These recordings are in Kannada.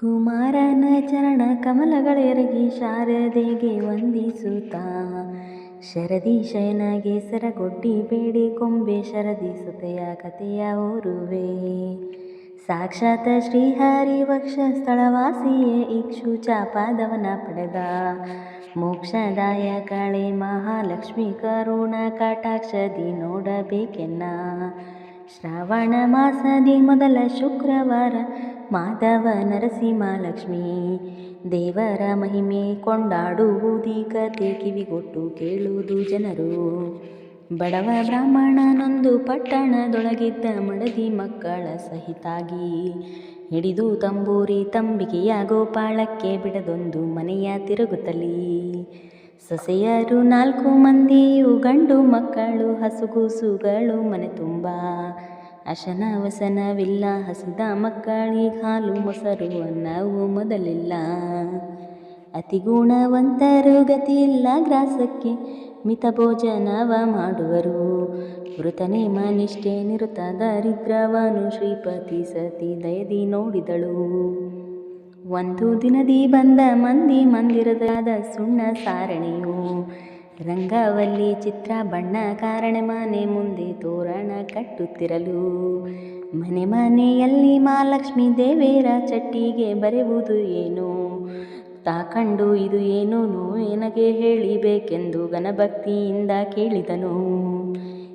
ಕುಮಾರನ ಚರಣ ಕಮಲಗಳೆರಗಿ ಶಾರದೆಗೆ ವಂದಿಸುತ್ತಾ. ಶರದಿ ಶಯನಗೆ ಸರಗೊಡ್ಡಿ ಬೇಡಿ ಕೊಂಬೆ ಶರದಿ ಸುತೆಯ ಕಥೆಯ ಊರುವೆ ಸಾಕ್ಷಾತ್ ಶ್ರೀಹರಿ ವಕ್ಷ ಸ್ಥಳವಾಸಿಯೇ ಇಕ್ಷು ಚಾಪಾದವನ ಪಡೆದ. ಮೋಕ್ಷದಾಯ ಕಳೆ ಮಹಾಲಕ್ಷ್ಮಿ ಕರುಣ ಕಟಾಕ್ಷದಿ ನೋಡಬೇಕೆನ್ನ. ಶ್ರಾವಣ ಮಾಸದಿ ಮೊದಲ ಶುಕ್ರವಾರ ಮಾಧವ ನರಸಿಂಹಲಕ್ಷ್ಮಿ ದೇವರ ಮಹಿಮೆ ಕೊಂಡಾಡುವುದಿ ಕತೆ ಕಿವಿಗೊಟ್ಟು ಕೇಳುವುದು ಜನರು. ಬಡವ ಬ್ರಾಹ್ಮಣನೊಂದು ಪಟ್ಟಣದೊಳಗಿದ್ದ ಮಡದಿ ಮಕ್ಕಳ ಸಹಿತಾಗಿ ಹಿಡಿದು ತಂಬೂರಿ ತಂಬಿಗೆಯ ಗೋಪಾಳಕ್ಕೆ ಬಿಡದೊಂದು ಮನೆಯ ತಿರುಗುತ್ತಲಿ ಸೊಸೆಯರು ನಾಲ್ಕು ಮಂದಿಯು ಗಂಡು ಮಕ್ಕಳು ಹಸುಗೂಸುಗಳು ಮನೆ ತುಂಬ. ಅಶನ ವಸನವಿಲ್ಲ ಹಸಿದ ಮಕ್ಕಳಿ, ಹಾಲು ಮೊಸರು ಅನ್ನವು ಮೊದಲಿಲ್ಲ. ಅತಿ ಗುಣವಂತರು ಗತಿಯಿಲ್ಲ, ಗ್ರಾಸಕ್ಕೆ ಮಿತ ಭೋಜನವ ಮಾಡುವರು. ಮೃತ ನೇಮ, ನಿಷ್ಠೆ, ನಿರುತ, ದರಿದ್ರವನು ಶ್ರೀಪತಿ ಸತಿ ದಯದಿ ನೋಡಿದಳು. ಒಂದು ದಿನದಿ ಬಂದ ಮಂದಿ ಮಂದಿರದಾದ ಸುಣ್ಣ ಸಾರಣಿಯು. ರಂಗವಲ್ಲಿ ಚಿತ್ರ ಬಣ್ಣ ಕಾರಣ ಮನೆ ಮುಂದೆ ತೋರಣ ಕಟ್ಟುತ್ತಿರಲು. ಮನೆ ಮನೆಯಲ್ಲಿ ಮಹಾಲಕ್ಷ್ಮೀ ದೇವೇರ ಚಟ್ಟಿಗೆ ಬರೆಯುವುದು ಏನು? ತಾಕಂಡು ಇದು ಏನು ನನಗೆ ಹೇಳಿಬೇಕೆಂದು ಘನಭಕ್ತಿಯಿಂದ ಕೇಳಿದನು.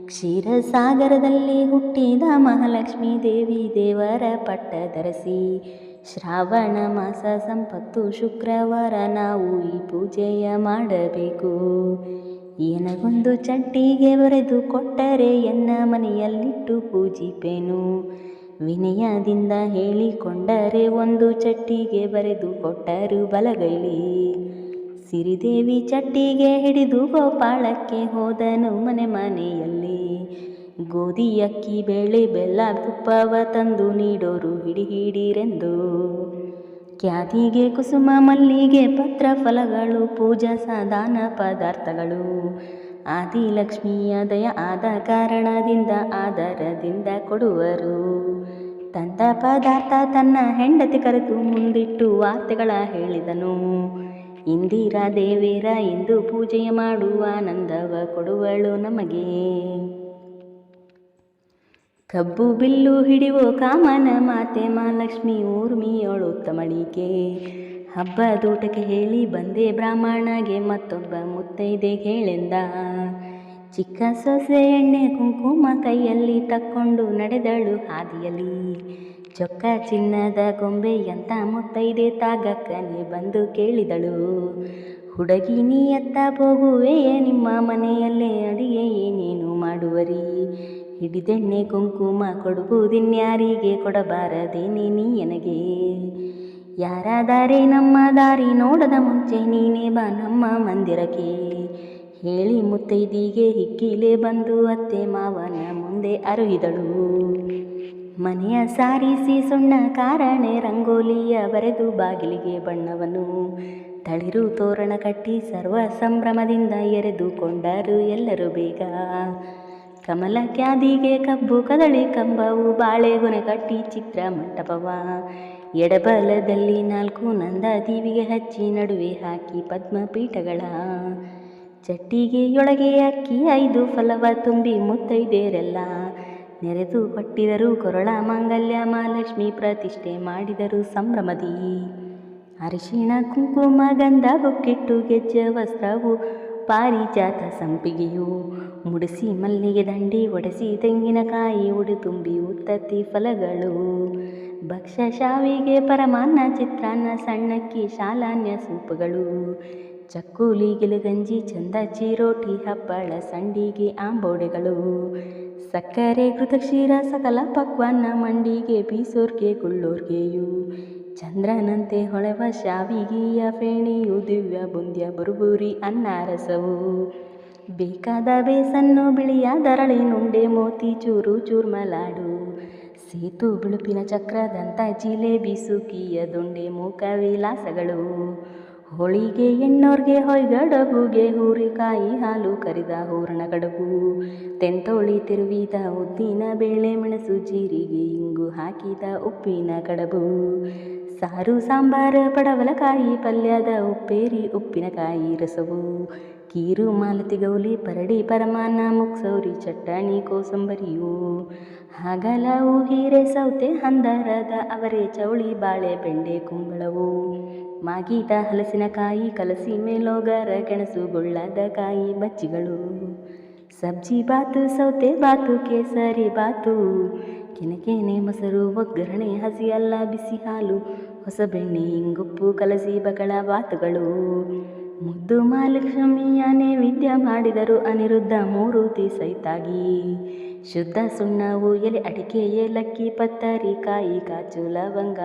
ಕ್ಷೀರಸಾಗರದಲ್ಲಿ ಹುಟ್ಟಿದ ಮಹಾಲಕ್ಷ್ಮೀ ದೇವಿ ದೇವರ ಪಟ್ಟ ಧರಿಸಿ ಶ್ರಾವಣ ಮಾಸ ಸಂಪತ್ತು ಶುಕ್ರವಾರ ನಾವು ಈ ಪೂಜೆಯ ಮಾಡಬೇಕು. ಏನಗೊಂದು ಚಟ್ಟಿಗೆ ಬರೆದು ಕೊಟ್ಟರೆ ಎನ್ನ ಮನೆಯಲ್ಲಿಟ್ಟು ಪೂಜಿಪೇನು. ವಿನಯದಿಂದ ಹೇಳಿಕೊಂಡರೆ ಒಂದು ಚಟ್ಟಿಗೆ ಬರೆದು ಕೊಟ್ಟರು ಬಲಗೈಲಿ. ಸಿರಿದೇವಿ ಚಟ್ಟಿಗೆ ಹಿಡಿದು ಗೋಪಾಳಕ್ಕೆ ಹೋದನು ಮನೆ ಮನೆಯಲ್ಲಿ. ಗೋಧಿ ಅಕ್ಕಿ ಬೇಳೆ ಬೆಲ್ಲ ತುಪ್ಪವ ತಂದು ನೀಡೋರು ಹಿಡಿ ಹಿಡಿರೆಂದು. ಖ್ಯಾತಿಗೆ ಕುಸುಮ ಮಲ್ಲಿಗೆ ಪತ್ರ ಫಲಗಳು ಪೂಜಾ ಸಾಧಾನ ಪದಾರ್ಥಗಳು. ಆದಿ ಲಕ್ಷ್ಮಿಯ ದಯ ಆದ ಕಾರಣದಿಂದ ಆಧಾರದಿಂದ ಕೊಡುವರು. ತಂದ ಪದಾರ್ಥ ತನ್ನ ಹೆಂಡತಿ ಕರೆದು ಮುಂದಿಟ್ಟು ವಾರ್ತೆಗಳ ಹೇಳಿದನು. ಇಂದಿರಾ ದೇವೇರ ಇಂದು ಪೂಜೆಯ ಮಾಡುವ ಆನಂದವ ಕೊಡುವಳು ನಮಗೆ. ಕಬ್ಬು ಬಿಲ್ಲು ಹಿಡಿವೋ ಕಾಮನ ಮಾತೆ ಮಹಾಲಕ್ಷ್ಮಿ ಊರ್ಮಿಯೋಳು ತಮಳಿಗೆ. ಹಬ್ಬದೂಟಕ್ಕೆ ಹೇಳಿ ಬಂದೆ ಬ್ರಾಹ್ಮಣಗೆ, ಮತ್ತೊಬ್ಬ ಮುತ್ತೈದೆ ಹೇಳೆಂದ ಚಿಕ್ಕ ಸೊಸೆ ಎಣ್ಣೆ ಕುಂಕುಮ ಕೈಯಲ್ಲಿ ತಕ್ಕೊಂಡು ನಡೆದಳು ಹಾದಿಯಲ್ಲಿ. ಚೊಕ್ಕ ಚಿನ್ನದ ಗೊಂಬೆ ಗೊಂಬೆಯಂತ ಮುತ್ತೈದೆ ತಾಗಕ್ಕನೆ ಬಂದು ಕೇಳಿದಳು. ಹುಡುಗಿ ನೀ ಎತ್ತ ಹೋಗುವೆಯೇ, ನಿಮ್ಮ ಮನೆಯಲ್ಲೇ ಅಡಿಗೆ ಏನೇನು ಮಾಡುವರಿ? ಹಿಡಿದೆಣ್ಣೆ ಕುಂಕುಮ ಕೊಡುವುದಿನ್ಯಾರಿಗೆ ಕೊಡಬಾರದೇನೆ ನನಗೆ ಯಾರಾದರೆ ನಮ್ಮ ದಾರಿ ನೋಡದ ಮುಂಚೆ ನೀನೇ ಬಾ ನಮ್ಮ ಮಂದಿರಕ್ಕೆ. ಹೇಳಿ ಮುತ್ತೈದಿಗೆ ಹಿಕ್ಕಿಲೆ ಬಂದು ಅತ್ತೆ ಮಾವನ ಮುಂದೆ ಅರುಹಿದಳು ಮನೆಯ ಸಾರಿಸಿ ಸುಣ್ಣ ಕಾರಣೆ ರಂಗೋಲಿಯ ಬರೆದು ಬಾಗಿಲಿಗೆ ಬಣ್ಣವನ್ನು ತಳಿರು ತೋರಣ ಕಟ್ಟಿ ಸರ್ವ ಸಂಭ್ರಮದಿಂದ ಎರೆದುಕೊಂಡರು ಎಲ್ಲರೂ ಬೇಗ. ಕಮಲ ಕ್ಯಾದಿಗೆ ಕಬ್ಬು ಕದಳಿ ಕಂಬವು ಬಾಳೆಗೊನೆ ಕಟ್ಟಿ ಚಿತ್ರ ಮಂಟಪವ. ಎಡಬಲದಲ್ಲಿ ನಾಲ್ಕು ನಂದ ದೀವಿಗೆ ಹಚ್ಚಿ ನಡುವೆ ಹಾಕಿ ಪದ್ಮಪೀಠಗಳ. ಚಟ್ಟಿಗೆಯೊಳಗೆ ಅಕ್ಕಿ ಐದು ಫಲವ ತುಂಬಿ ಮುತ್ತೈದೇರೆಲ್ಲ. ನೆರೆದು ಕೊಟ್ಟಿದರು ಕೊರಳ ಮಾಂಗಲ್ಯ ಮಹಾಲಕ್ಷ್ಮಿ ಪ್ರತಿಷ್ಠೆ ಮಾಡಿದರು ಸಂಭ್ರಮದಿ. ಅರಿಶಿಣ, ಕುಂಕುಮ, ಗಂಧ, ಬುಕ್ಕಿಟ್ಟು, ಗೆಜ್ಜೆ, ವಸ್ತ್ರವು ಪಾರಿಜಾತ ಸಂಪಿಗೆಯು ಮುಡಿಸಿ ಮಲ್ಲಿಗೆ ದಂಡಿ ಒಡೆಸಿ ತೆಂಗಿನಕಾಯಿ ಉಡಿ ತುಂಬಿ ಉತ್ತತ್ತಿ ಫಲಗಳು. ಭಕ್ಷ ಶಾವಿಗೆ ಪರಮಾನ್ನ ಚಿತ್ರಾನ್ನ ಸಣ್ಣಕ್ಕಿ ಶಾಲಾನ್ಯ ಸೂಪುಗಳು. ಚಕ್ಕುಲಿ, ಗಿಲಗಂಜಿ, ಚಂದ ಚಿರೋಟಿ, ಹಪ್ಪಳ, ಸಂಡಿಗೆ, ಆಂಬೋಡೆಗಳು. ಸಕ್ಕರೆ, ಕೃತಕ್ಷೀರ, ಸಕಲ ಪಕ್ವಾನ್ನ, ಮಂಡಿಗೆ, ಬೀಸೋರ್ಗೆ, ಗುಳ್ಳೋರ್ಗೆಯು ಚಂದ್ರನಂತೆ ಹೊಳೆವ ಶಾವಿಗೆಯ ಫೇಣಿಯು ದಿವ್ಯ ಬುಂದ್ಯ ಬುರುಬುರಿ ಅನ್ನಾರಸವು. ಬೇಕಾದ ಬೇಸನ್ನು ಬಿಳಿಯ ದರಳಿ ನುಂಡೆ ಮೋತಿ ಚೂರು ಚೂರ್ಮಲಾಡು. ಸೇತು ಬಿಳುಪಿನ ಚಕ್ರದಂತ ಜಿಲೇಬಿ ಸುಕಿಯ ದುಂಡೆ ಮೂಕ ವಿಲಾಸಗಳು. ಹೋಳಿಗೆ ಎಣ್ಣೋರ್ಗೆ ಹೊಯ್ಗಡಬುಗೆ, ಹೂರಿಕಾಯಿ ಹಾಲು ಕರಿದ ಹೂರಣ ಕಡಬು. ತೆಂತೋಳಿ ತಿರುವಿದ ಉದ್ದಿನ ಬೇಳೆ ಮೆಣಸು ಜೀರಿಗೆ ಇಂಗು ಹಾಕಿದ ಉಪ್ಪಿನ ಕಡಬು. ಸಾರು, ಸಾಂಬಾರ, ಪಡವಲಕಾಯಿ, ಪಲ್ಯದ ಉಪ್ಪೇರಿ, ಉಪ್ಪಿನಕಾಯಿ ರಸವು. ಕೀರು, ಮಾಲತಿ, ಗೌಲಿ, ಪರಡಿ ಪರಮಾನ ಮುಕ್ಸೌರಿ ಚಟ್ಟಣಿ ಕೋಸಂಬರಿಯು. ಹಾಗಲವು ಹೀರೆ ಸೌತೆ ಹಂದರದ, ಅವರೆ ಚೌಳಿ ಬಾಳೆ ಬೆಂಡೆ ಕುಂಬಳವು. ಮಾಗಿದ ಹಲಸಿನಕಾಯಿ ಕಲಸಿ ಮೇಲೋಗರ ಕೆಣಸು ಗುಳ್ಳದ ಕಾಯಿ ಬಚ್ಚಿಗಳು. ಸಬ್ಜಿ ಬಾತು, ಸೌತೆ ಬಾತು, ಕೇಸರಿ ಬಾತು. ಕೆನಕೇನೆ ಮೊಸರು, ಒಗ್ಗರಣೆ, ಹಸಿ ಅಲ್ಲ, ಬಿಸಿ ಹಾಲು, ಹೊಸ ಬೆಣ್ಣೆ, ಇಂಗುಪ್ಪು ಕಲಸಿ ಬಗಳ ಬಾತುಗಳು. ಮುದ್ದು ಮಹಾಲಕ್ಷ್ಮಿಯ ವಿದ್ಯ ಮಾಡಿದರು ಅನಿರುದ್ಧ ಮೂರುತಿ ಸೈತಾಗಿ. ಶುದ್ಧ ಸುಣ್ಣವು ಎಲೆ ಅಡಿಕೆ ಏಲಕ್ಕಿ ಪತ್ತರಿ ಕಾಯಿ ಕಾಚು ಲವಂಗ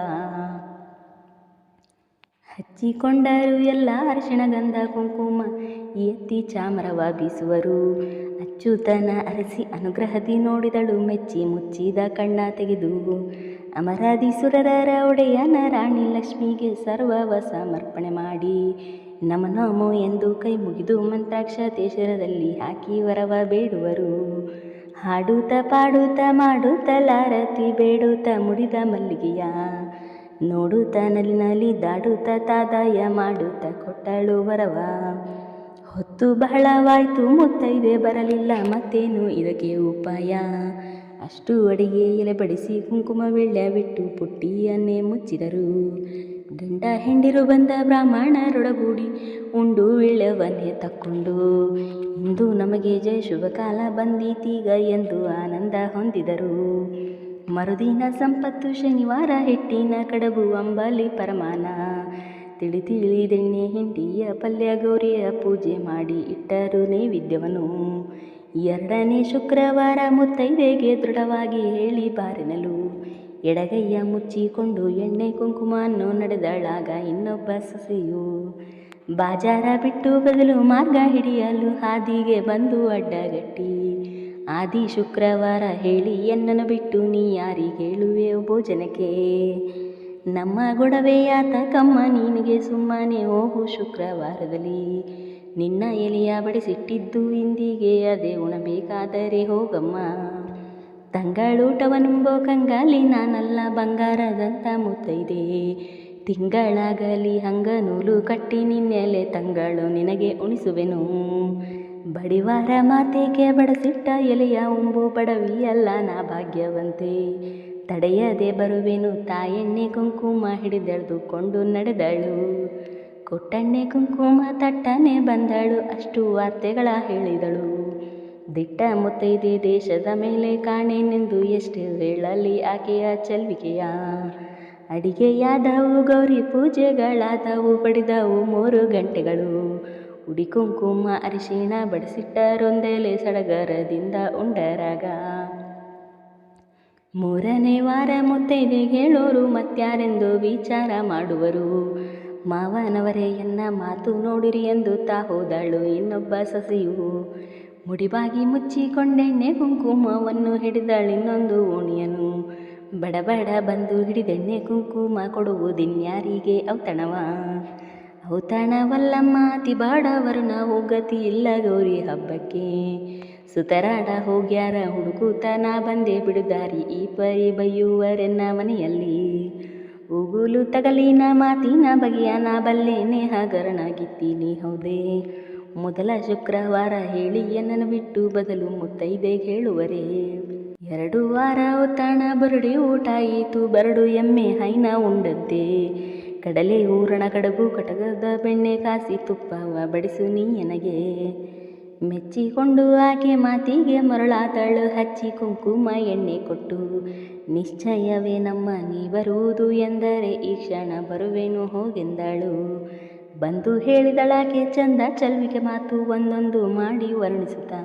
ಹಚ್ಚಿಕೊಂಡರು ಎಲ್ಲ ಅರಿಶಿಣ ಗಂಧ ಕುಂಕುಮ ಎತ್ತಿ ಚಾಮರವ ಬೀಸುವರು ಅಚ್ಚುತನ ಅರಸಿ ಅನುಗ್ರಹದಿ ನೋಡಿದಳು ಮೆಚ್ಚಿ ಮುಚ್ಚಿದ ಕಣ್ಣ ತೆಗೆದು. ಅಮರಾಧೀಸುರರ ಒಡೆಯನ ರಾಣಿ ಲಕ್ಷ್ಮಿಗೆ ಸರ್ವವ ಸಮರ್ಪಣೆ ಮಾಡಿ. ನಮ ನಮೋ ಎಂದು ಕೈ ಮುಗಿದು ಮಂತ್ರಾಕ್ಷತೆ ಶಿರದಲ್ಲಿ ಹಾಕಿ ವರವ ಬೇಡುವರು. ಹಾಡುತ್ತ ಪಾಡುತ್ತ ಮಾಡುತ್ತ ಲಾರತಿ ಬೇಡುತ್ತ ಮುಡಿದ ಮಲ್ಲಿಗೆಯ. ನೋಡುತ್ತ ನಲಿ ದಾಡುತ್ತ ತಾದಾಯ ಮಾಡುತ್ತ ಕೊಟ್ಟಳು ವರವ. ಹೊತ್ತು ಬಹಳವಾಯ್ತು ಮುತ್ತೈದೆ ಬರಲಿಲ್ಲ, ಮತ್ತೇನು ಇದಕ್ಕೆ ಉಪಾಯ? ಅಷ್ಟು ಅಡಿಗೆ ಎಲೆ ಬಡಿಸಿ ಕುಂಕುಮ ಬೆಳ್ಳ ಬಿಟ್ಟು ಪುಟ್ಟಿಯನ್ನೇ ಮುಚ್ಚಿದರು. ಗಂಡ ಹೆಂಡಿರು ಬಂದ ಬ್ರಾಹ್ಮಣರೊಡಗೂಡಿ ಉಂಡು ವಿಳ್ಯವನ್ನೇ ತಕ್ಕೊಂಡು, ಇಂದು ನಮಗೆ ಜಯ ಶುಭ ಕಾಲ ಬಂದೀತೀಗ ಎಂದು ಆನಂದ ಹೊಂದಿದರು. ಮರುದಿನ ಸಂಪತ್ತು ಶನಿವಾರ ಹಿಟ್ಟಿನ ಕಡಬು ಅಂಬಲಿ ಪರಮಾನ, ತಿಳಿ ತಿಳಿದೆಣ್ಣೆ ಹಿಂಡಿಯ ಪಲ್ಯ ಗೌರಿಯ ಪೂಜೆ ಮಾಡಿ ಇಟ್ಟರು ನೈವೇದ್ಯವನ್ನು ಎರಡನೇ ಶುಕ್ರವಾರ ಮುತ್ತೈದೆಗೆ ದೃಢವಾಗಿ ಹೇಳಿ ಬಾರಿನಲು ಎಡಗೈಯ ಮುಚ್ಚಿಕೊಂಡು ಎಣ್ಣೆ ಕುಂಕುಮವನ್ನು ನಡೆದಳಾಗ ಇನ್ನೊಬ್ಬ ಸೊಸೆಯು ಬಾಜಾರ ಬಿಟ್ಟು ಬದಲು ಮಾರ್ಗ ಹಿಡಿಯಲು ಹಾದಿಗೆ ಬಂದು ಅಡ್ಡಗಟ್ಟಿ, ಆದಿ ಶುಕ್ರವಾರ ಹೇಳಿ ಎನ್ನನ್ನು ಬಿಟ್ಟು ನೀ ಯಾರಿಗೆ ಹೇಳುವೆ ಭೋಜನಕ್ಕೆ ನಮ್ಮ ಗೊಡವೆಯಾತ ಕಮ್ಮ ನಿನಗೆ ಸುಮ್ಮನೆ ಹೋಗು ಶುಕ್ರವಾರದಲ್ಲಿ. ನಿನ್ನ ಎಲೆಯ ಬಡಿಸಿಟ್ಟಿದ್ದು ಇಂದಿಗೆ ಅದೇ ಉಣಬೇಕಾದರೆ ಹೋಗಮ್ಮ. ತಂಗಳೂಟವನುಂಬೋ ಕಂಗಾಲಿ ನಾನಲ್ಲ ಬಂಗಾರದಂತ ಮುತ್ತೈದೆ. ತಿಂಗಳಾಗಲಿ ಹಂಗ ನೂಲು ಕಟ್ಟಿ ನಿನ್ನೆಲೆ ತಂಗಳು ನಿನಗೆ ಉಣಿಸುವೆನು. ಬಡಿವಾರ ಮಾತೇಕೆ ಬಡಸಿಟ್ಟ ಎಲೆಯ ಉಂಬು ಬಡವಿಯಲ್ಲ ನಾ ಭಾಗ್ಯವಂತೆ. ತಡೆಯದೆ ಬರುವೆನು ತಾಯೆಣ್ಣೆ ಕುಂಕುಮ ಹಿಡಿದೆಳೆದುಕೊಂಡು ನಡೆದಳು. ಕೊಟ್ಟಣ್ಣೆ ಕುಂಕುಮ ತಟ್ಟನೆ ಬಂದಳು ಅಷ್ಟು ವಾರ್ತೆಗಳ ಹೇಳಿದಳು. ದಿಟ್ಟ ಮುತ್ತೈದೆ ದೇಶದ ಮೇಲೆ ಕಾಣೆನೆಂದು ಎಷ್ಟು ಹೇಳಲಿ ಆಕೆಯ ಚೆಲ್ವಿಕೆಯ. ಅಡಿಗೆಯಾದವು ಗೌರಿ ಪೂಜೆಗಳಾದವು ಪಡೆದವು ಮೂರು ಗಂಟೆಗಳು. ಉಡಿ ಕುಂಕುಮ ಅರಿಶಿಣ ಬಡಿಸಿಟ್ಟರೊಂದೆಲೆ ಸಡಗರದಿಂದ ಉಂಡರಾಗ. ಮೂರನೇ ವಾರ ಮುತ್ತೈದೆ ಹೇಳೋರು ಮತ್ಯಾರೆಂದು ವಿಚಾರ ಮಾಡುವರು. ಮಾವನವರೇ, ಎನ್ನ ಮಾತು ನೋಡಿರಿ ಎಂದು ತಾ ಹೋದಳು ಇನ್ನೊಬ್ಬ ಸಸಿಯು. ಮುಡಿಬಾಗಿ ಮುಚ್ಚಿಕೊಂಡೆಣ್ಣೆ ಕುಂಕುಮವನ್ನು ಹಿಡಿದಳಿನ್ನೊಂದು ಓಣಿಯನು ಬಡಬಡ ಬಂದು ಹಿಡಿದೆಣ್ಣೆ ಕುಂಕುಮ ಕೊಡುವುದಿನ್ಯಾರಿಗೆ ಔತಣವ? ಔತಣವಲ್ಲಮ್ಮ ತಿಬಾಡವರು ನಾವು ಗತಿ ಇಲ್ಲ ಗೌರಿ ಹಬ್ಬಕ್ಕೆ. ಸುತರಾಡ ಹೋಗ್ಯಾರ ಹುಡುಕುತನ ಬಂದೆ ಬಿಡುದಾರಿ ಈ ಪರಿ ಬೈಯುವರೆನ್ನ ಮನೆಯಲ್ಲಿ. ಉಗುಲು ತಗಲಿನ ಮಾತಿನ ಬಗೆಯ ನಾ ಬಲ್ಲೇನೆ ಹಗರಣಾಗಿತ್ತೀನಿ ಹೌದೇ? ಮೊದಲ ಶುಕ್ರವಾರ ಹೇಳಿ ಎನ್ನನ್ನು ಬಿಟ್ಟು ಬದಲು ಮುತ್ತೈದೆ ಹೇಳುವರೇ. ಎರಡು ವಾರ ಉತ್ತಾಣ ಬರಡಿ ಊಟ ಆಯಿತು ಬರಡು ಎಮ್ಮೆ ಹೈನ ಉಂಡದ್ದೇ. ಕಡಲೆ ಊರಣ ಕಡಬು ಕಟಗದ ಬೆಣ್ಣೆ ಕಾಸಿ ತುಪ್ಪವ ಬಡಿಸು ನೀನಗೆ ಮೆಚ್ಚಿಕೊಂಡು ಆಕೆ ಮಾತಿಗೆ ಮರಳಾತಳು ಹಚ್ಚಿ ಕುಂಕುಮ ಎಣ್ಣೆ ಕೊಟ್ಟು, ನಿಶ್ಚಯವೇ ನಮ್ಮ ನೀ ಬರುವುದು ಎಂದರೆ ಈ ಕ್ಷಣ ಬರುವೆನು ಹೋಗೆಂದಳು. ಬಂದು ಹೇಳಿದಳಾಕೆ ಚಂದ ಚಲ್ವಿಕೆ ಮಾತು ಒಂದೊಂದು ಮಾಡಿ ವರ್ಣಿಸುತ್ತಾ.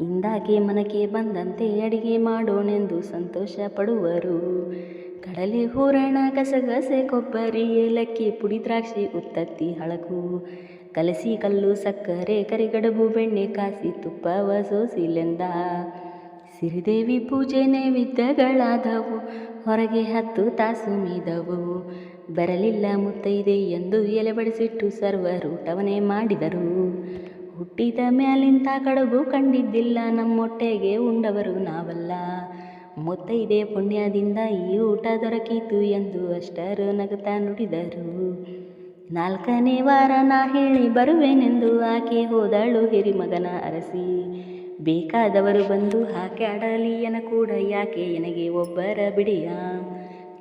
ಇಂದಾಗೆ ಮನಕ್ಕೆ ಬಂದಂತೆ ಅಡಿಗೆ ಮಾಡೋಣೆಂದು ಸಂತೋಷ ಪಡುವರು. ಕಡಲೆ ಹೂರಣ, ಗಸಗಸೆ, ಕೊಬ್ಬರಿ, ಏಲಕ್ಕಿ, ಪುಡಿ, ದ್ರಾಕ್ಷಿ, ಉತ್ತತ್ತಿ, ಹಳಕು. ಕಲಸಿ ಕಲ್ಲು, ಸಕ್ಕರೆ, ಕರಿಗಡಬು, ಬೆಣ್ಣೆ, ಕಾಸಿ, ತುಪ್ಪ ವಸೋಸಿಲೆಂದ ಸಿರಿದೇವಿ ಪೂಜೆ ನೈವೇದ್ಯಗಳಾದವು. ಹೊರಗೆ ಹತ್ತು ತಾಸು ಮೀದವು. ಬರಲಿಲ್ಲ ಮುತ್ತೈದೆ ಎಂದು ಎಲೆಬಡಿಸಿಟ್ಟು ಸರ್ವರೂಟವನೇ ಮಾಡಿದರು. ಹುಟ್ಟಿದ ಮ್ಯಾಲಿಂತ ಕಡುಬು ಕಂಡಿದ್ದಿಲ್ಲ, ನಮ್ಮೊಟ್ಟೆಗೆ ಉಂಡವರು ನಾವಲ್ಲ. ಮುತ್ತೈದೆ ಪುಣ್ಯದಿಂದ ಈ ಊಟ ದೊರಕಿತು ಎಂದು ಅಷ್ಟರು ನಗುತ್ತಾ ನುಡಿದರು. ನಾಲ್ಕನೇ ವಾರ ನಾ ಹೇಳಿ ಬರುವೆನೆಂದು ಆಕೆ ಹೋದಳು ಹಿರಿಮಗನ ಅರಸಿ. ಬೇಕಾದವರು ಬಂದು ಹಾಕೆ ಆಡಲಿಯನ ಕೂಡ ಯಾಕೆ ನನಗೆ ಒಬ್ಬರ ಬಿಡಿಯ?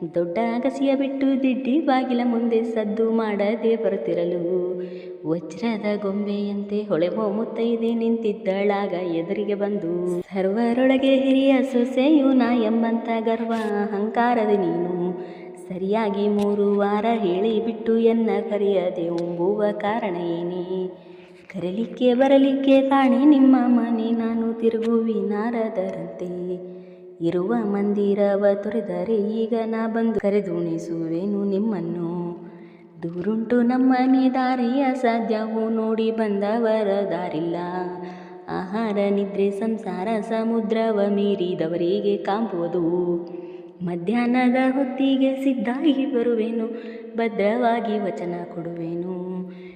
ದೊಡ್ಡ ಅಗಸಿಯ ಬಿಟ್ಟು ದಿಡ್ಡಿ ಬಾಗಿಲ ಮುಂದೆ ಸದ್ದು ಮಾಡದೆ ಬರುತ್ತಿರಲು. ವಜ್ರದ ಗೊಂಬೆಯಂತೆ ಹೊಳೆವೋ ಮುತ್ತೈದೆ ನಿಂತಿದ್ದಳಾಗ ಎದುರಿಗೆ ಬಂದು, ಸರ್ವರೊಳಗೆ ಹಿರಿಯ ಸೊಸೆಯು ನಾ ಎಂಬಂತ ಗರ್ವ ಅಹಂಕಾರದ ನೀನು. ಸರಿಯಾಗಿ ಮೂರು ವಾರ ಹೇಳಿ ಬಿಟ್ಟು ಎನ್ನ ಕರೆಯದೆ ಉಂಬುವ ಕಾರಣ ಏನೇ? ಕರಲಿಕ್ಕೆ ಬರಲಿಕ್ಕೆ ಕಾಣೆ ನಿಮ್ಮ ಮನೆ ನಾನು ತಿರುಗುವಿ ನಾರದರಂತೆ. ಇರುವ ಮಂದಿರವ ತೊರೆದರೆ ಈಗ ನಾ ಬಂದು ಕರೆದುಣಿಸುವೆನು ನಿಮ್ಮನ್ನು. ದೂರುಂಟು ನಮ್ಮನೆ ದಾರಿಯ ಸಾಧ್ಯವು ನೋಡಿ ಬಂದವರ ದಾರಿಲ್ಲ. ಆಹಾರ, ನಿದ್ರೆ, ಸಂಸಾರ, ಸಮುದ್ರವ ಮೀರಿದವರಿಗೆ ಕಾಂಬುವುದು. ಮಧ್ಯಾಹ್ನದ ಹೊತ್ತಿಗೆ ಸಿದ್ಧಾಗಿ ಬರುವೆನು, ಭದ್ರವಾಗಿ ವಚನ ಕೊಡುವೆನು.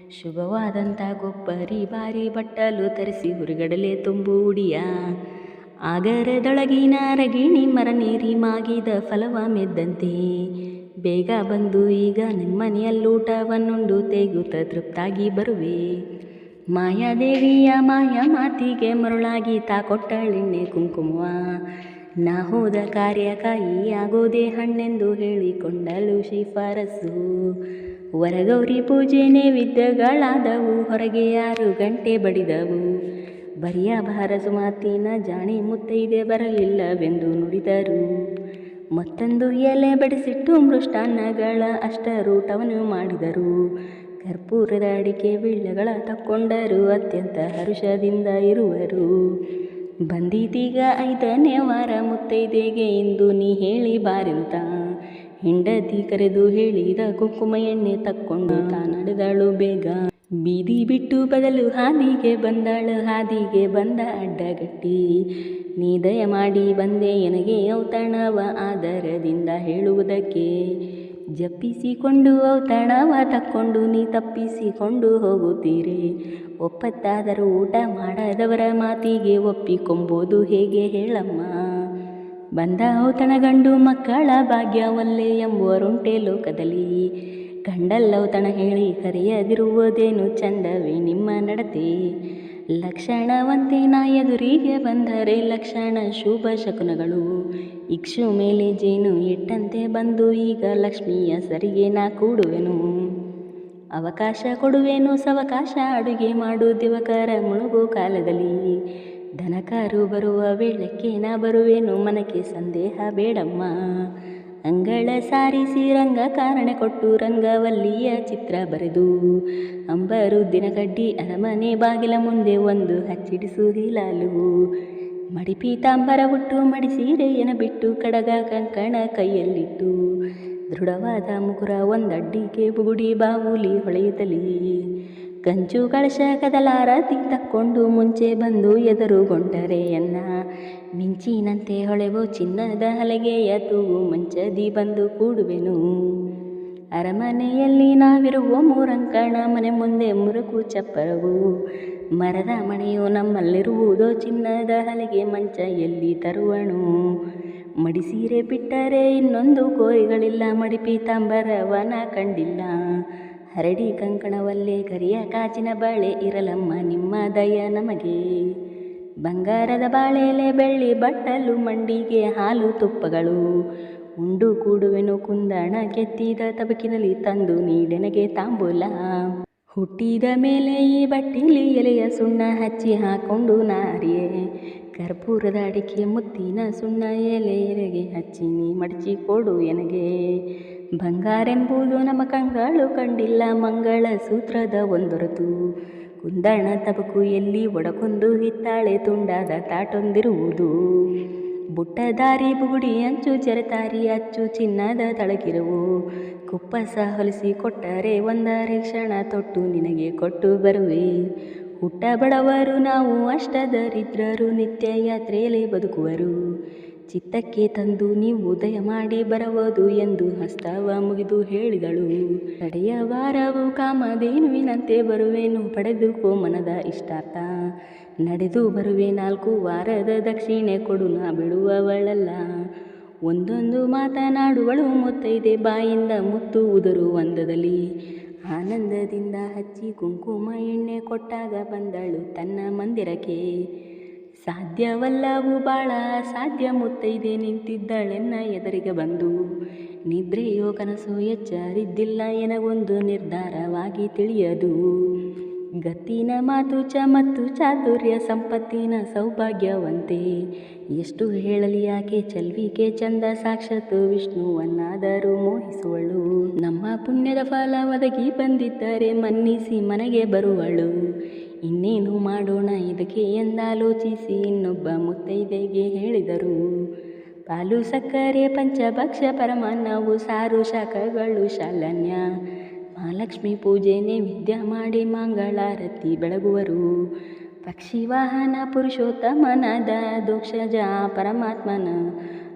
ಶುಭವಾದಂಥ ಗೊಬ್ಬರಿ ಬಾರಿ ಬಟ್ಟಲು ತರಿಸಿ ಹುರುಗಡಲೆ ತುಂಬು ಉಡಿಯ. ಆಗರದೊಳಗಿನ ರಗಿಣಿ ಮರ ನೀರಿ ಮಾಗಿದ ಫಲವ ಮೆದ್ದಂತೆ. ಬೇಗ ಬಂದು ಈಗ ನಿಮ್ಮನೆಯಲ್ಲೂಟವನ್ನುಂಡು ತೆಗುತ್ತ ತೃಪ್ತಾಗಿ ಬರುವೆ. ಮಾಯಾದೇವಿಯ ಮಾಯ ಮಾತಿಗೆ ಮರುಳಾಗಿ ತಾ ಕೊಟ್ಟಳೆಣ್ಣೆ ಕುಂಕುಮವ. ನಾ ಹೋದ ಕಾರ್ಯಕಾಯಿ ಆಗೋದೇ ಹಣ್ಣೆಂದು ಹೇಳಿಕೊಂಡಳು ಶಿಫಾರಸು. ವರಗೌರಿ ಪೂಜೆ ನೈವೇದ್ಯಗಳಾದವು ಹೊರಗೆ ಆರು ಗಂಟೆ ಬಡಿದವು. ಬರಿಯ ಭಾರಸು ಮಾತಿನ ಜಾಣಿ ಮುತ್ತೈದೆ ಬರಲಿಲ್ಲವೆಂದು ನುಡಿದರು. ಮತ್ತೊಂದು ಎಲೆ ಬಡಿಸಿಟ್ಟು ಮೃಷ್ಟಾನ್ನಗಳ ಅಷ್ಟರೂಟವನ್ನು ಮಾಡಿದರು. ಕರ್ಪೂರದ ಅಡಿಕೆ ಬಿಳ್ಳಗಳ ತಕ್ಕೊಂಡರು ಅತ್ಯಂತ ಹರುಷದಿಂದ ಇರುವರು. ಬಂದಿದ್ದೀಗ ಐದನೇ ವಾರ ಮುತ್ತೈದೆಗೆ ಎಂದು ನೀ ಹೇಳಿ ಬಾರೆಂತ ಹೆಂಡತಿ ಕರೆದು ಹೇಳಿದ ಕುಂಕುಮ ಎಣ್ಣೆ ತಕ್ಕೊಂಡು ನಡೆದಳು ಬೇಗ. ಬೀದಿ ಬಿಟ್ಟು ಬದಲು ಹಾದಿಗೆ ಬಂದಳು, ಹಾದಿಗೆ ಬಂದ ಅಡ್ಡಗಟ್ಟಿ. ನೀ ದಯ ಮಾಡಿ ಬಂದೆ ನನಗೆ ಔತಣವ ಆದರದಿಂದ ಹೇಳುವುದಕ್ಕೆ. ಜಪ್ಪಿಸಿಕೊಂಡು ಔತಣವ ತಕ್ಕೊಂಡು ನೀ ತಪ್ಪಿಸಿಕೊಂಡು ಹೋಗುತ್ತೀರಿ. ಒಪ್ಪತ್ತಾದರೂ ಊಟ ಮಾಡದವರ ಮಾತಿಗೆ ಒಪ್ಪಿಕೊಂಬೋದು ಹೇಗೆ ಹೇಳಮ್ಮ. ಬಂದ ಔತಣ ಗಂಡು ಮಕ್ಕಳ ಭಾಗ್ಯವಲ್ಲೇ ಎಂಬುವರುಂಟೆ ಲೋಕದಲ್ಲಿ. ಗಂಡಲ್ಲೌತಣ ಹೇಳಿ ಕರೆಯದಿರುವುದೇನು ಚಂದವೇ ನಿಮ್ಮ ನಡತೆ? ಲಕ್ಷಣವಂತೆ ನಾ ಎದುರಿಗೆ ಬಂದರೆ ಲಕ್ಷಣ ಶುಭ ಶಕುನಗಳು. ಇಕ್ಷು ಮೇಲೆ ಜೇನು ಇಟ್ಟಂತೆ ಬಂದು ಈಗ ಲಕ್ಷ್ಮಿಯ ಸರಿಗೆ ನಾ ಕೂಡುವೆನು. ಅವಕಾಶ ಕೊಡುವೆನು ಸವಕಾಶ ಅಡುಗೆ ಮಾಡು ದಿವಕರ ಮುಳುಗು ಕಾಲದಲ್ಲಿ. ದನಕಾರು ಬರುವ ವೇಳಕ್ಕೆ ನಾ ಬರುವೆನು ಮನಕ್ಕೆ ಸಂದೇಹ ಬೇಡಮ್ಮ. ಅಂಗಳ ಸಾರಿಸಿ ರಂಗ ಕಾರಣ ಕೊಟ್ಟು ರಂಗವಲ್ಲಿಯ ಚಿತ್ರ ಬರೆದು, ಅಂಬರು ದಿನಗಡ್ಡಿ ಅರಮನೆ ಬಾಗಿಲ ಮುಂದೆ ಒಂದು ಹಚ್ಚಿಡಿಸು ಹಿಲಾಲು ಮಡಿಪೀತಾಂಬರ ಹುಟ್ಟು ಉಟ್ಟು ಮಡಿಸೀರೆಯನ ಬಿಟ್ಟು ಕಡಗ ಕಂಕಣ ಕೈಯಲ್ಲಿಟ್ಟು, ದೃಢವಾದ ಮುಗುರ ಒಂದಡ್ಡಿಗೆ ಬುಗುಡಿ ಬಾವುಲಿ ಹೊಳೆಯುತ್ತಲಿ ಕಂಚು ಕಳಶ ಕದಲಾರತಿ ತಕ್ಕೊಂಡು ಮುಂಚೆ ಬಂದು ಎದುರುಗೊಂಡರೆಯನ್ನ ಮಿಂಚಿನಂತೆ ಹೊಳೆವೋ ಚಿನ್ನದ ಹಲಗೆಯ ತೂಗು ಮಂಚದಿ ಬಂದು ಕೂಡುವೆನು. ಅರಮನೆಯಲ್ಲಿ ನಾವಿರುವ ಮೂರಂಕಣ, ಮನೆ ಮುಂದೆ ಮುರುಕು ಚಪ್ಪರವು. ಮರದ ಮಣೆಯು ನಮ್ಮಲ್ಲಿರುವುದೋ ಚಿನ್ನದ ಹಲಗೆ ಮಂಚ ಎಲ್ಲಿ ತರುವಣು ಮಡಿಸೀರೆ ಬಿಟ್ಟರೆ ಇನ್ನೊಂದು ಕೋರಿಗಳಿಲ್ಲ, ಮಡಿಪಿ ತಾಂಬರವನ ಕಂಡಿಲ್ಲ. ಹರಡಿ ಕಂಕಣವಲ್ಲೇ ಕರಿಯ ಕಾಚಿನ ಬಾಳೆ ಇರಲಮ್ಮ ನಿಮ್ಮ ದಯ ನಮಗೆ. ಬಂಗಾರದ ಬಾಳೆಲೆ ಬೆಳ್ಳಿ ಬಟ್ಟಲು ಮಂಡಿಗೆ ಹಾಲು ತುಪ್ಪಗಳು. ಉಂಡು ಕೂಡುವೆನು ಕುಂದಣ ಕೆತ್ತಿದ ತಬಕಿನಲ್ಲಿ ತಂದು ನೀಡೆನಗೆ ತಾಂಬೂಲ. ಹುಟ್ಟಿದ ಮೇಲೆ ಈ ಬಟ್ಟಿಲಿ ಎಲೆಯ ಸುಣ್ಣ ಹಚ್ಚಿ ಹಾಕೊಂಡು ನಾರಿಯೇ. ಕರ್ಪೂರದ ಅಡಿಕೆ ಮುತ್ತಿನ ಸುಣ್ಣ ಎಲೆ ಎಲೆಗೆ ಹಚ್ಚಿ ನೀ ಮಡಚಿ ಕೊಡು ಎನಗೆ. ಬಂಗಾರೆಂಬುದು ನಮ್ಮ ಕಂಗಾಳು ಕಂಡಿಲ್ಲ ಮಂಗಳ ಸೂತ್ರದ ಒಂದೊರತು ಕುಂದಣ ತಬಕು ಎಲ್ಲಿ ಒಡಕೊಂದು ಹಿತ್ತಾಳೆ ತುಂಡಾದ ತಾಟೊಂದಿರುವುದು. ಬುಟ್ಟದಾರಿ ಬುಗುಡಿ ಅಂಚು ಜರತಾರಿ ಅಚ್ಚು ಚಿನ್ನದ ತಳಕಿರುವು ಕುಪ್ಪಸ ಹೊಲಿಸಿ ಕೊಟ್ಟರೆ ಒಂದರೆ ಕ್ಷಣ ತೊಟ್ಟು ನಿನಗೆ ಕೊಟ್ಟು ಬರುವೆ. ಹುಟ್ಟ ಬಡವರು ನಾವು ಅಷ್ಟ ದರಿದ್ರರು ನಿತ್ಯ ಯಾತ್ರೆಯಲ್ಲಿ ಬದುಕುವರು. ಚಿತ್ತಕ್ಕೆ ತಂದು ನೀವು ಉದಯ ಮಾಡಿ ಬರಬಹುದು ಎಂದು ಹಸ್ತವ ಮುಗಿದು ಹೇಳಿದಳು. ಕಡೆಯ ವಾರವು ಕಾಮಧೇನುವಿನಂತೆ ಬರುವೆನು, ಪಡೆದುಕೋ ಮನದ ಇಷ್ಟಾರ್ಥ. ನಡೆದು ಬರುವೆ ನಾಲ್ಕು ವಾರದ ದಕ್ಷಿಣೆ ಕೊಡು ನಾ ಬಿಡುವವಳಲ್ಲ. ಒಂದೊಂದು ಮಾತನಾಡುವಳು, ಮುತ್ತೈದೆ ಬಾಯಿಂದ ಮುತ್ತು ಉದುರು ಒಂದದಲ್ಲಿ. ಆನಂದದಿಂದ ಹಚ್ಚಿ ಕುಂಕುಮ ಎಣ್ಣೆ ಕೊಟ್ಟಾಗ ಬಂದಳು ತನ್ನ ಮಂದಿರಕ್ಕೆ. ಸಾಧ್ಯವಲ್ಲವು ಬಾಳ, ಸಾಧ್ಯ ಮುತ್ತೈದೆ ನಿಂತಿದ್ದಳೆನ್ನ ಎದುರಿಗೆ ಬಂದು, ನಿದ್ರೆಯೋ ಕನಸು ಎಚ್ಚರಿದ್ದಿಲ್ಲ ಎನಗೊಂದು ನಿರ್ಧಾರವಾಗಿ ತಿಳಿಯದು. ಗತಿನ ಮಾತು ಚ ಮತ್ತು ಚಾತುರ್ಯ ಸಂಪತ್ತಿನ ಸೌಭಾಗ್ಯವಂತೆ, ಎಷ್ಟು ಹೇಳಲಿ ಯಾಕೆ ಚಲ್ವಿಕೆ ಚಂದ ಸಾಕ್ಷಾತ್ ವಿಷ್ಣುವನ್ನಾದರೂ ಮೋಹಿಸುವಳು. ನಮ್ಮ ಪುಣ್ಯದ ಫಲ ಒದಗಿ ಬಂದಿದ್ದರೆ ಮನ್ನಿಸಿ ಮನೆಗೆ ಬರುವಳು. ಇನ್ನೇನು ಮಾಡೋಣ? ಇದಕ್ಕೆ ಎಂದಾಲೋಚಿಸಿ ಇನ್ನೊಬ್ಬ ಮುತ್ತೈದೆಗೆ ಹೇಳಿದರು. ಪಾಲು, ಸಕ್ಕರೆ, ಪಂಚಭಕ್ಷ, ಪರಮಾನ್ನವು, ಸಾರು, ಶಾಖಗಳು, ಶಾಲನ್ಯ, ಮಹಾಲಕ್ಷ್ಮಿ ಪೂಜೆ, ನೈವೇದ್ಯ ಮಾಡಿ ಮಂಗಳಾರತಿ ಬೆಳಗುವರು. ಪಕ್ಷಿ ವಾಹನ, ಪುರುಷೋತ್ತಮನದ ದೋಕ್ಷಜ, ಪರಮಾತ್ಮನ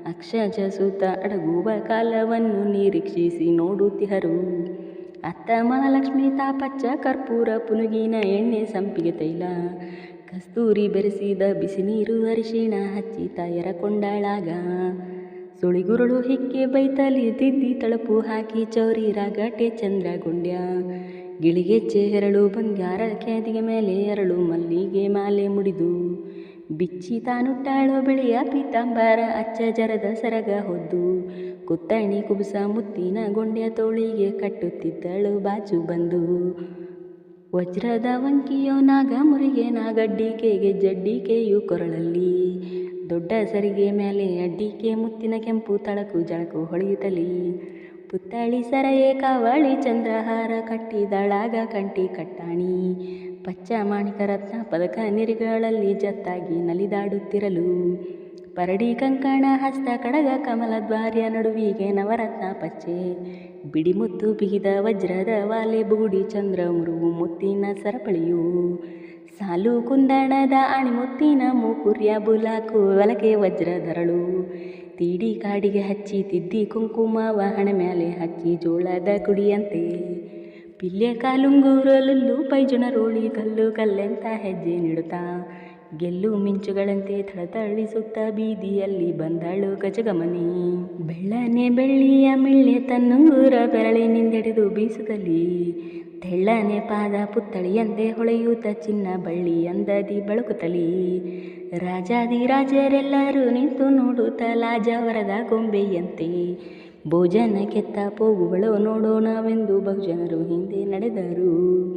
ಅಕ್ಷಜ ಸುತ ಅಡಗುವ ಕಾಲವನ್ನು ನಿರೀಕ್ಷಿಸಿ ನೋಡುತ್ತಿಹರು ಅತ್ತ ಮಹಾಲಕ್ಷ್ಮಿ ತಾಪಚ್ಚ ಕರ್ಪೂರ ಪುನುಗಿನ ಎಣ್ಣೆ ಸಂಪಿಗೆ ತೈಲ. ಕಸ್ತೂರಿ ಬೆರೆಸಿದ ಬಿಸಿ ನೀರು ಅರಿಶಿಣ ಹಚ್ಚಿ ತಾಯರ ಕೊಂಡಾಳಾಗ. ಸುಳಿಗುರುಳು ಹಿಕ್ಕೆ ಬೈತಲಿ ತಿದ್ದಿ ತಳಪು ಹಾಕಿ ಚೌರಿ ರಾಗಟೆ ಚಂದ್ರ ಗುಂಡ್ಯ. ಗಿಳಿಗೆಚ್ಚೆ ಹೆರಳು ಬಂಗಾರ ಖ್ಯಾತಿಗೆ ಮೇಲೆ ಎರಳು ಮಲ್ಲಿಗೆ ಮಾಲೆ ಮುಡಿದು. ಬಿಚ್ಚಿ ತಾನುಟ್ಟಾಳೋ ಬೆಳೆಯ ಪೀತಾಂಬಾರ ಅಚ್ಚ ಜರದ ಸರಗ ಹೊದ್ದು ಕುತ್ತಣಿ ಕುಬುಸ ಮುತ್ತಿನ ಗೊಂಡೆಯ ತೋಳಿಗೆ ಕಟ್ಟುತ್ತಿದ್ದಳು ಬಾಜು ಬಂದು. ವಜ್ರದ ವಂಕಿಯೋ ನಾಗ ಮುರಿಗೆ ನಾಗಡ್ಡಿಕೆಗೆ ಜಡ್ಡಿಕೆಯು ಕೊರಳಲ್ಲಿ, ದೊಡ್ಡ ಸರಿಗೆ ಮೇಲೆ ಅಡ್ಡಿಕೆ ಮುತ್ತಿನ ಕೆಂಪು ತಳಕು ಜಳಕು ಹೊಳೆಯುತ್ತಲಿ. ಪುತ್ತಳಿ ಸರ ಕಾವಳಿ ಚಂದ್ರಹಾರ ಕಟ್ಟಿದಳಾಗ ಕಂಟಿ ಕಟ್ಟಾಣಿ. ಪಚ್ಚ ಮಾಣಿಕ ರತ್ನ ಪದಕ ನಿರಿಗಳಲ್ಲಿ ಜತ್ತಾಗಿ ನಲಿದಾಡುತ್ತಿರಲು. ಪರಡಿ ಕಂಕಣ ಹಸ್ತ ಕಡಗ ಕಮಲ ದ್ವಾರ್ಯ ನಡುವಿಗೆ ನವರತ್ನ ಪಚ್ಚೆ. ಬಿಡಿಮುತ್ತು ಬಿಗಿದ ವಜ್ರದ ವಾಲೆ ಬುಗುಡಿ ಚಂದ್ರ ಮುರುವು ಮುತ್ತಿನ ಸರಪಳಿಯು. ಸಾಲು ಕುಂದಣದ ಅಣಿಮುತ್ತಿನ ಮೂಕುರ್ಯ ಬುಲಾಕು ಒಲಕೆ ವಜ್ರಧರಳು ತೀಡಿ ಕಾಡಿಗೆ ಹಚ್ಚಿ ತಿದ್ದಿ ಕುಂಕುಮ ವಾಹನ ಮ್ಯಾಲೆ ಹಚ್ಚಿ ಜೋಳದ ಕುಡಿಯಂತೆ. ಪಿಲ್ಲೆ ಪೈಜುನ ರೋಳಿ ಕಲ್ಲು ಕಲ್ಲೆಂತ ಹೆಜ್ಜೆ ನೀಡುತ್ತಾ. ಗೆಲ್ಲು ಮಿಂಚುಗಳಂತೆ ಥಳಥಳಿಸುತ್ತ ಬೀದಿಯಲ್ಲಿ ಬಂದಳು ಗಜಗಮನಿ. ಬೆಳ್ಳನೆ ಬೆಳ್ಳಿಯ ಮಿಳ್ಳೆ ತನ್ನುಂಗೂರ ಬೆರಳಿನಿಂದೆಡೆದು ಬೀಸುತ್ತಲಿ. ತೆಳ್ಳನೆ ಪಾದ ಪುತ್ತಳಿಯಂತೆ ಹೊಳೆಯೂತ ಚಿನ್ನ ಬಳ್ಳಿ ಅಂದದಿ ಬೆಳಕುತ್ತಲಿ. ರಾಜಾದಿ ರಾಜರೆಲ್ಲರೂ ನಿಂತು ನೋಡುತ್ತ ಲಾಜವರದ ಗೊಂಬೆಯಂತೆ. ಭೋಜನ ಕೆತ್ತ ಪೋಗುಗಳು ನೋಡೋಣವೆಂದು ಬಹುಜನರು ಹಿಂದೆ ನಡೆದರು.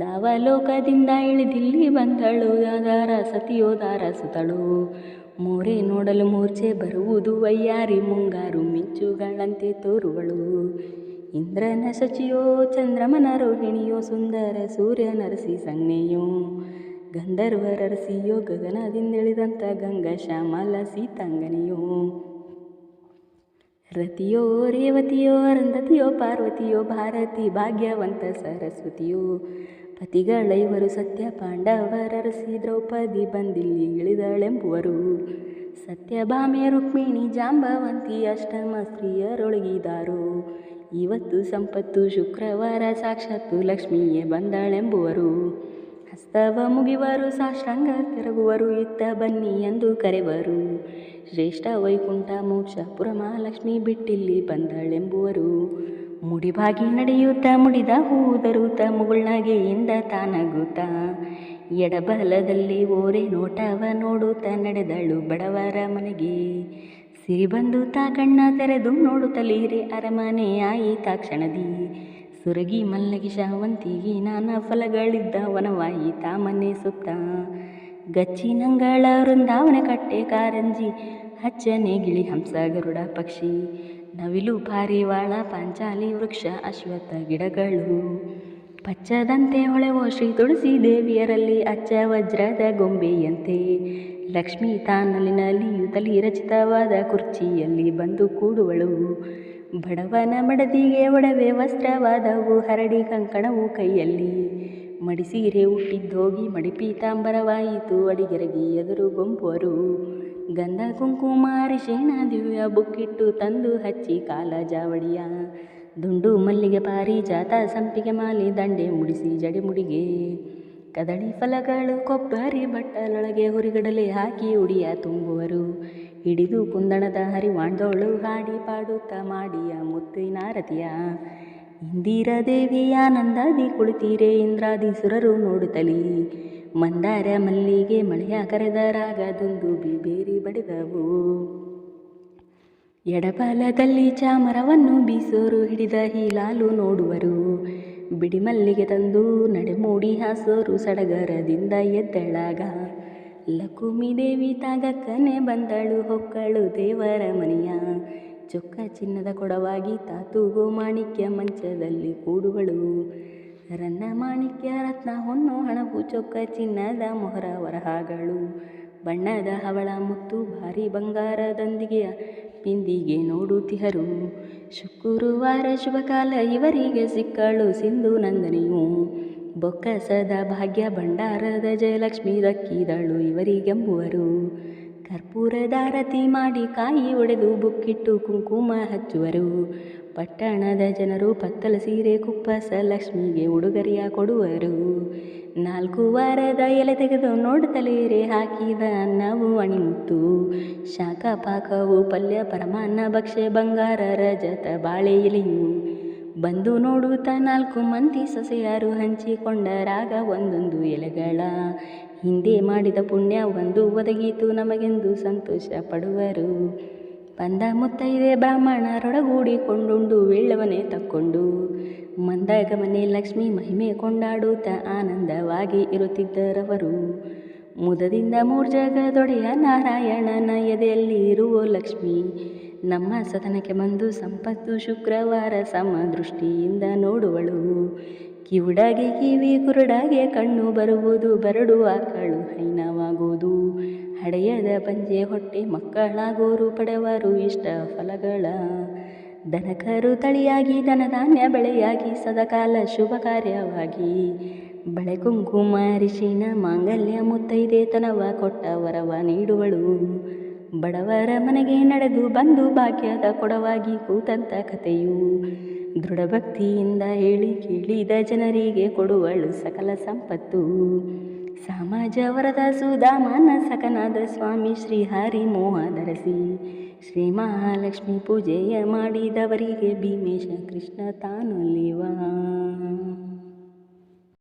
ದಾವಲೋಕದಿಂದ ಇಳಿದಿಲ್ಲಿ ಬಂದಳು ಯಾದಾರ ಸತಿಯೋದಾರ ಸುತಳು. ಮೋರೆ ನೋಡಲು ಮೂರ್ಛೆ ಬರುವುದು ವಯ್ಯಾರಿ ಮುಂಗಾರು ಮಿಂಚುಗಳಂತೆ ತೋರುವಳು. ಇಂದ್ರನ ಶಚಿಯೋ, ಚಂದ್ರಮನ ರೋಹಿಣಿಯೋ, ಸುಂದರ ಸೂರ್ಯ ನರಸಿ ಸಂಜ್ಞೆಯೋ. ಗಂಧರ್ವರಸಿಯೋ ಗಗನದಿಂದಿಳಿದಂಥ ಗಂಗಾ ಶ್ಯಾಮಲ ಸೀತಾಂಗನೆಯೋ. ರತಿಯೋ ರೇವತಿಯೋ ಅರಂಧತಿಯೋ ಪಾರ್ವತಿಯೋ ಭಾರತಿ ಭಾಗ್ಯವಂತ ಸರಸ್ವತಿಯೋ. ಪತಿಗಳೈವರು ಸತ್ಯ ಪಾಂಡವರರಸಿ ದ್ರೌಪದಿ ಬಂದಿಲ್ಲಿ ಇಳಿದಳೆಂಬುವರು. ಸತ್ಯಭಾಮೆಯ ರುಕ್ಮಿಣಿ ಜಾಂಬವಂತಿ ಅಷ್ಟಮ ಸ್ತ್ರೀಯರೊಳಗಿದಾರು. ಇವತ್ತು ಸಂಪತ್ತು ಶುಕ್ರವಾರ ಸಾಕ್ಷಾತ್ತು ಲಕ್ಷ್ಮಿಯೇ ಬಂದಳೆಂಬುವರು. ಹಸ್ತವ ಮುಗಿವರು, ಸಾಷ್ಟಾಂಗ ತಿರುಗುವರು, ಇತ್ತ ಬನ್ನಿ ಎಂದು ಕರೆವರು. ಶ್ರೇಷ್ಠ ವೈಕುಂಠ ಮೋಕ್ಷ ಪುರಮಹಾಲಕ್ಷ್ಮಿ ಬಿಟ್ಟಿಲ್ಲಿ ಬಂದಳೆಂಬುವರು. ಮುಡಿಬಾಗಿ ನಡೆಯುತ್ತ ಮುಡಿದ ಹೂದರುತ ಮುಗುಳ್ನಗೆಯಿಂದ ತಾನಗುತ್ತ. ಎಡಬಲದಲ್ಲಿ ಓರೆ ನೋಟವ ನೋಡುತ್ತ ನಡೆದಳು ಬಡವರ ಮನೆಗೆ. ಸಿರಿ ಬಂದು ತಾ ಕಣ್ಣ ತೆರೆದು ನೋಡುತ್ತಲೀರೆ ಅರಮನೆ ತಾಕ್ಷಣದಿ ಕ್ಷಣದಿ. ಸುರಗಿ ಮಲ್ಲಗಿ ಶಾವಂತಿಗೆ ನಾನಾ ಫಲಗಳಿದ್ದ ವನವಾಯಿ ತಾಮನೆ ಸುತ್ತ. ಗಚ್ಚಿನಂಗಳ ವೃಂದಾವನ ಕಟ್ಟೆ ಕಾರಂಜಿ, ಹಚ್ಚನೆ ಗಿಳಿ ಹಂಸ ಗರುಡ ಪಕ್ಷಿ. ನವಿಲು ಪಾರಿವಾಳ ಪಾಂಚಾಲಿ ವೃಕ್ಷ ಅಶ್ವತ್ಥ ಗಿಡಗಳು. ಪಚ್ಚದಂತೆ ಹೊಳೆವೋ ಶ್ರೀ ತುಳಸಿ ದೇವಿಯರಲ್ಲಿ ಅಚ್ಚ ವಜ್ರದ ಗೊಂಬೆಯಂತೆ. ಲಕ್ಷ್ಮೀ ತಾನಲಿನಲಿಯುತ್ತಲಿ ರಚಿತವಾದ ಕುರ್ಚಿಯಲ್ಲಿ ಬಂದು ಕೂಡುವಳು. ಬಡವನ ಮಡದಿಗೆ ಒಡವೆ ವಸ್ತ್ರವಾದವು ಹರಡಿ ಕಂಕಣವು ಕೈಯಲ್ಲಿ. ಮಡಿಸೀರೆ ಹುಟ್ಟಿದ್ದೋಗಿ ಮಡಿಪೀತಾಂಬರವಾಯಿತು ಅಡಿಗೆರಗಿ ಎದುರು ಗೊಂಬುವರು ಗಂಧ ಕುಂಕುಮ ಅರಿಶಿಣ ದಿವ್ಯ ಬುಕ್ಕಿಟ್ಟು ತಂದು ಹಚ್ಚಿ ಕಾಲ ಜಾವಡಿಯ ದುಂಡು ಮಲ್ಲಿಗೆ ಪಾರಿಜಾತ ಸಂಪಿಗೆ ಮಾಲಿ ದಂಡೆ ಮುಡಿಸಿ ಜಡಿಮುಡಿಗೆ ಕದಳಿ ಫಲಗಳು ಕೊಬ್ಬರಿ ಬಟ್ಟಲೊಳಗೆ ಹುರಿಗಡಲೆ ಹಾಕಿ ಉಡಿಯ ತುಂಬುವರು. ಹಿಡಿದು ಕುಂದಣದ ಹರಿವಾಂಡೋಳು ಹಾಡಿ ಪಾಡುತ್ತ ಮಾಡಿಯ ಮುತ್ತಿನಾರತಿಯ ಇಂದಿರ ದೇವಿ ಆನಂದಾದಿ ಕುಳಿತೀರೆ ಇಂದ್ರಾದಿ ಸುರರು ನೋಡುತ್ತಲಿ. ಮಂದಾರ ಮಲ್ಲಿಗೆ ಮಳೆಯ ಕರೆದ ರಾಗದೊಂದು ಬಿಬೇರಿ ಬಡಿದವು. ಎಡಬಲದಲ್ಲಿ ಚಾಮರವನ್ನು ಬೀಸೋರು ಹಿಡಿದ ಹೀಲಾಲು ನೋಡುವರು. ಬಿಡಿಮಲ್ಲಿಗೆ ತಂದು ನಡೆಮೂಡಿ ಹಾಸೋರು ಸಡಗರದಿಂದ ಎದ್ದಳಾಗ ಲಕುಮಿ ದೇವಿ ತಾಗಕ್ಕನೆ ಬಂದಳು ಹೊಕ್ಕಳು ದೇವರ ಮನೆಯ. ಚೊಕ್ಕ ಚಿನ್ನದ ಕೊಡವಾಗಿ ತಾತುಗೋ ಮಾಣಿಕ್ಯ ಮಂಚದಲ್ಲಿ ಕೂಡುವಳು ರನ್ನ ಮಾಣಿಕ್ಯ ರತ್ನ ಹೊನ್ನು ಹಣವು ಚೊಕ್ಕ ಚಿನ್ನದ ಮೊಹರ ವರಹಗಳು. ಬಣ್ಣದ ಹವಳ ಮುತ್ತು ಭಾರಿ ಬಂಗಾರದೊಂದಿಗೆ ಪಿಂದಿಗೆ ನೋಡುತ್ತಿಹರು ಶುಕ್ರವಾರ ಶುಭಕಾಲ ಇವರಿಗೆ ಸಿಕ್ಕಳು ಸಿಂಧು ನಂದನಿಯು. ಬೊಕ್ಕಸದ ಭಾಗ್ಯ ಭಂಡಾರದ ಜಯಲಕ್ಷ್ಮಿ ದಕ್ಕಿದಳು ಇವರಿಗೆಂಬುವರು. ಕರ್ಪೂರದಾರತಿ ಮಾಡಿ ಕಾಯಿ ಒಡೆದು ಬುಕ್ಕಿಟ್ಟು ಕುಂಕುಮ ಹಚ್ಚುವರು. ಪಟ್ಟಣದ ಜನರು ಪತ್ತಲ ಸೀರೆ ಕುಪ್ಪಸ ಲಕ್ಷ್ಮಿಗೆ ಉಡುಗೊರೆಯ ಕೊಡುವರು. ನಾಲ್ಕು ವಾರದ ಎಲೆ ತೆಗೆದು ನೋಡುತ್ತಲೇರೆ ಹಾಕಿದ ಅನ್ನವು ಅಣಿಮುತ್ತು. ಶಾಖ ಪಾಕವು ಪಲ್ಯ, ಪರಮಾನ್ನ, ಭಕ್ಷ್ಯ, ಬಂಗಾರ, ರಜತ, ಬಾಳೆ, ಎಲೆಯು ಬಂದು ನೋಡುತ್ತ ನಾಲ್ಕು ಮಂದಿ ಸೊಸೆಯರು ಹಂಚಿಕೊಂಡರಾಗ ಒಂದೊಂದು ಎಲೆಗಳ. ಹಿಂದೆ ಮಾಡಿದ ಪುಣ್ಯ ಒಂದು ಒದಗಿತು ನಮಗೆಂದು ಸಂತೋಷ ಪಡುವರು. ಬಂದ ಮುತ್ತೈದೆ ಬ್ರಾಹ್ಮಣರೊಡಗೂಡಿಕೊಂಡುಂಡು ವೇಳವನೇ ತಕ್ಕೊಂಡು. ಮಂದಗಮನೆ ಲಕ್ಷ್ಮಿ ಮಹಿಮೆ ಕೊಂಡಾಡುತ್ತ ಆನಂದವಾಗಿ ಇರುತ್ತಿದ್ದರವರು. ಮುದದಿಂದ ಮೂರ್ಜಗದೊಡೆಯ ನಾರಾಯಣನ ಎದೆಯಲ್ಲಿ ಇರುವ ಲಕ್ಷ್ಮಿ. ನಮ್ಮ ಸದನಕ್ಕೆ ಬಂದು ಸಂಪತ್ತು ಶುಕ್ರವಾರ ಸಮ ದೃಷ್ಟಿಯಿಂದ ನೋಡುವಳು. ಕಿವುಡಾಗಿ ಕಿವಿ ಕುರುಡಾಗೆ ಕಣ್ಣು ಬರುವುದು ಬರಡು ಆಕಳು ಹೈನವಾಗುವುದು. ಹಡೆಯದ ಪಂಜೆ ಹೊಟ್ಟೆ ಮಕ್ಕಳಾಗೋರು ಪಡೆವರು ಇಷ್ಟ ಫಲಗಳ. ದನಕರು ತಳಿಯಾಗಿ ದನಧಾನ್ಯ ಬೆಳೆಯಾಗಿ ಸದಾಕಾಲ ಶುಭ ಕಾರ್ಯವಾಗಿ. ಬಳೆ ಕುಂಕುಮ ಅರಿಶಿಣ ಮಾಂಗಲ್ಯ ಮುತ್ತೈದೆತನವ ಕೊಟ್ಟ ವರವ ನೀಡುವಳು. ಬಡವರ ಮನೆಗೆ ನಡೆದು ಬಂದು ಭಾಗ್ಯದ ಕೊಡವಾಗಿ ಕೂತಂತ ಕಥೆಯು ದೃಢಭಕ್ತಿಯಿಂದ ಹೇಳಿ ಕೇಳಿದ ಜನರಿಗೆ ಕೊಡುವಳು ಸಕಲ ಸಂಪತ್ತು. ಸಮಾಜ ವರದ ಸುಧಾಮನ ಸಕನಾದ ಸ್ವಾಮಿ ಶ್ರೀಹರಿ ಮೋಹ ಧರಿಸಿ ಶ್ರೀ ಮಹಾಲಕ್ಷ್ಮಿ ಪೂಜೆಯ ಮಾಡಿದವರಿಗೆ ಭೀಮೇಶ ಕೃಷ್ಣ ತಾನು ಲಿವಾ